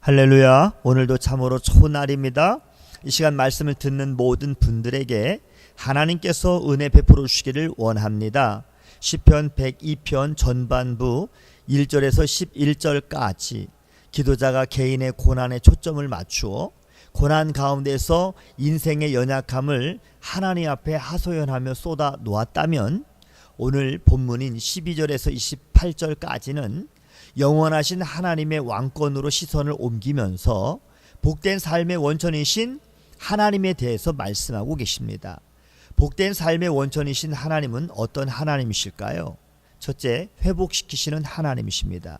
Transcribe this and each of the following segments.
할렐루야. 오늘도 참으로 좋은 날입니다. 이 시간 말씀을 듣는 모든 분들에게 하나님께서 은혜 베풀어 주시기를 원합니다. 시편 102편 전반부 1절에서 11절까지 기도자가 개인의 고난에 초점을 맞추어 고난 가운데서 인생의 연약함을 하나님 앞에 하소연하며 쏟아 놓았다면 오늘 본문인 12절에서 28절까지는 영원하신 하나님의 왕권으로 시선을 옮기면서 복된 삶의 원천이신 하나님에 대해서 말씀하고 계십니다. 복된 삶의 원천이신 하나님은 어떤 하나님이실까요? 첫째, 회복시키시는 하나님이십니다.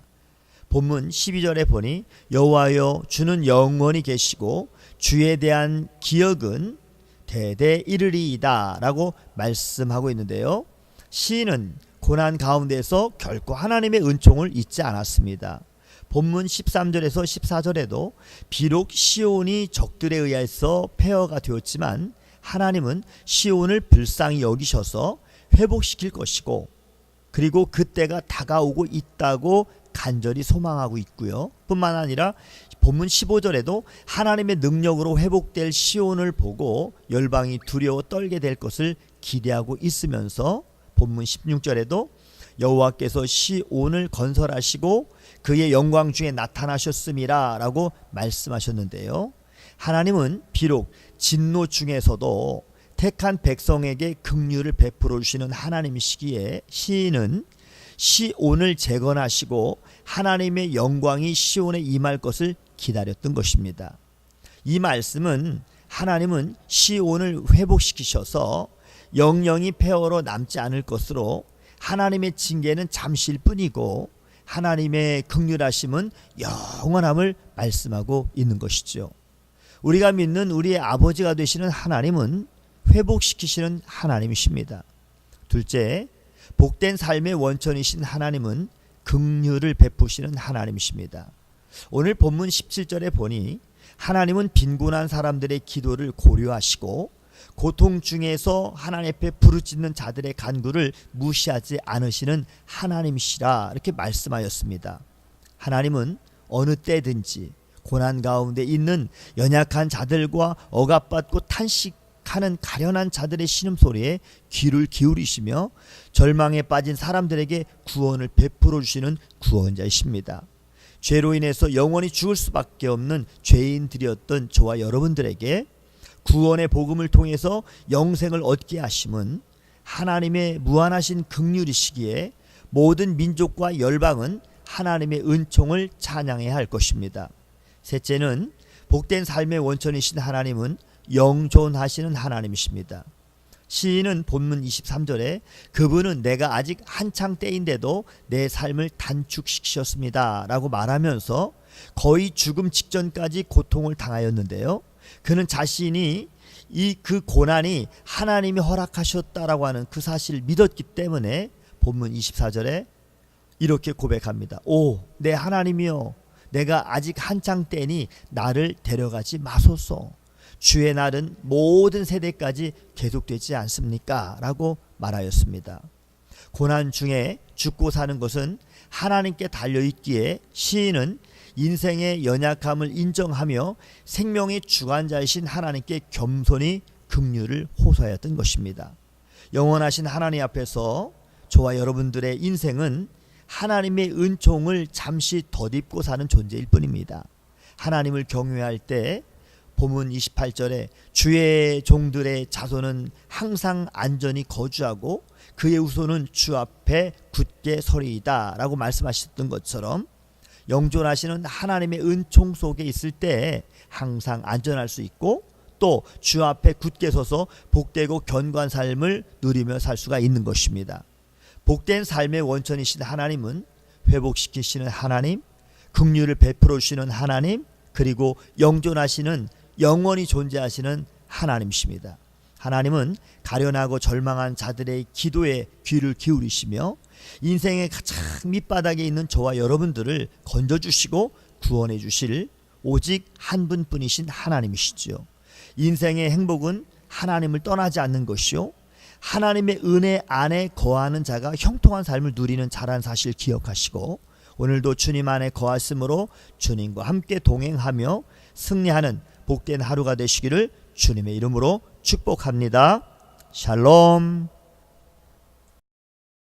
본문 12절에 보니 여호와여 주는 영원히 계시고 주에 대한 기억은 대대 이르리이다라고 말씀하고 있는데요. 시인은 고난 가운데서 결코 하나님의 은총을 잊지 않았습니다. 본문 13절에서 14절에도 비록 시온이 적들에 의해서 폐허가 되었지만 하나님은 시온을 불쌍히 여기셔서 회복시킬 것이고 그리고 그때가 다가오고 있다고 간절히 소망하고 있고요. 뿐만 아니라 본문 15절에도 하나님의 능력으로 회복될 시온을 보고 열방이 두려워 떨게 될 것을 기대하고 있으면서 본문 16절에도 여호와께서 시온을 건설하시고 그의 영광 중에 나타나셨음이라라고 말씀하셨는데요. 하나님은 비록 진노 중에서도 택한 백성에게 긍휼을 베풀어 주시는 하나님이시기에 시인은 시온을 재건하시고 하나님의 영광이 시온에 임할 것을 기다렸던 것입니다. 이 말씀은 하나님은 시온을 회복시키셔서 영영이 폐허로 남지 않을 것으로 하나님의 징계는 잠시일 뿐이고 하나님의 극률하심은 영원함을 말씀하고 있는 것이죠. 우리가 믿는 우리의 아버지가 되시는 하나님은 회복시키시는 하나님이십니다. 둘째, 복된 삶의 원천이신 하나님은 극률을 베푸시는 하나님이십니다. 오늘 본문 17절에 보니 하나님은 빈곤한 사람들의 기도를 고려하시고 고통 중에서 하나님 앞에 부르짖는 자들의 간구를 무시하지 않으시는 하나님이시라 이렇게 말씀하였습니다. 하나님은 어느 때든지 고난 가운데 있는 연약한 자들과 억압받고 탄식하는 가련한 자들의 신음소리에 귀를 기울이시며 절망에 빠진 사람들에게 구원을 베풀어 주시는 구원자이십니다. 죄로 인해서 영원히 죽을 수밖에 없는 죄인들이었던 저와 여러분들에게 구원의 복음을 통해서 영생을 얻게 하심은 하나님의 무한하신 극률이시기에 모든 민족과 열방은 하나님의 은총을 찬양해야 할 것입니다. 셋째는 복된 삶의 원천이신 하나님은 영존하시는 하나님이십니다. 시인은 본문 23절에 그분은 내가 아직 한창 때인데도 내 삶을 단축시키셨습니다. 라고 말하면서 거의 죽음 직전까지 고통을 당하였는데요. 그는 자신이 이 그 고난이 하나님이 허락하셨다라고 하는 그 사실을 믿었기 때문에 본문 24절에 이렇게 고백합니다. 오, 내 하나님이여, 내가 아직 한창 때니 나를 데려가지 마소서. 주의 날은 모든 세대까지 계속되지 않습니까? 라고 말하였습니다. 고난 중에 죽고 사는 것은 하나님께 달려있기에 시인은 인생의 연약함을 인정하며 생명의 주관자이신 하나님께 겸손히 긍휼을 호소하였던 것입니다. 영원하신 하나님 앞에서 저와 여러분들의 인생은 하나님의 은총을 잠시 덧입고 사는 존재일 뿐입니다. 하나님을 경외할 때 본문 28절에 주의 종들의 자손은 항상 안전히 거주하고 그의 후손은 주 앞에 굳게 서리이다라고 말씀하셨던 것처럼 영존하시는 하나님의 은총 속에 있을 때 항상 안전할 수 있고 또 주 앞에 굳게 서서 복되고 견고한 삶을 누리며 살 수가 있는 것입니다. 복된 삶의 원천이신 하나님은 회복시키시는 하나님, 긍휼을 베풀어 주시는 하나님, 그리고 영존하시는 영원히 존재하시는 하나님이십니다. 하나님은 가련하고 절망한 자들의 기도에 귀를 기울이시며 인생의 가장 밑바닥에 있는 저와 여러분들을 건져주시고 구원해 주실 오직 한 분뿐이신 하나님이시지요. 인생의 행복은 하나님을 떠나지 않는 것이요. 하나님의 은혜 안에 거하는 자가 형통한 삶을 누리는 자란 사실 기억하시고 오늘도 주님 안에 거하심으로 주님과 함께 동행하며 승리하는 복된 하루가 되시기를 주님의 이름으로 축복합니다. 샬롬.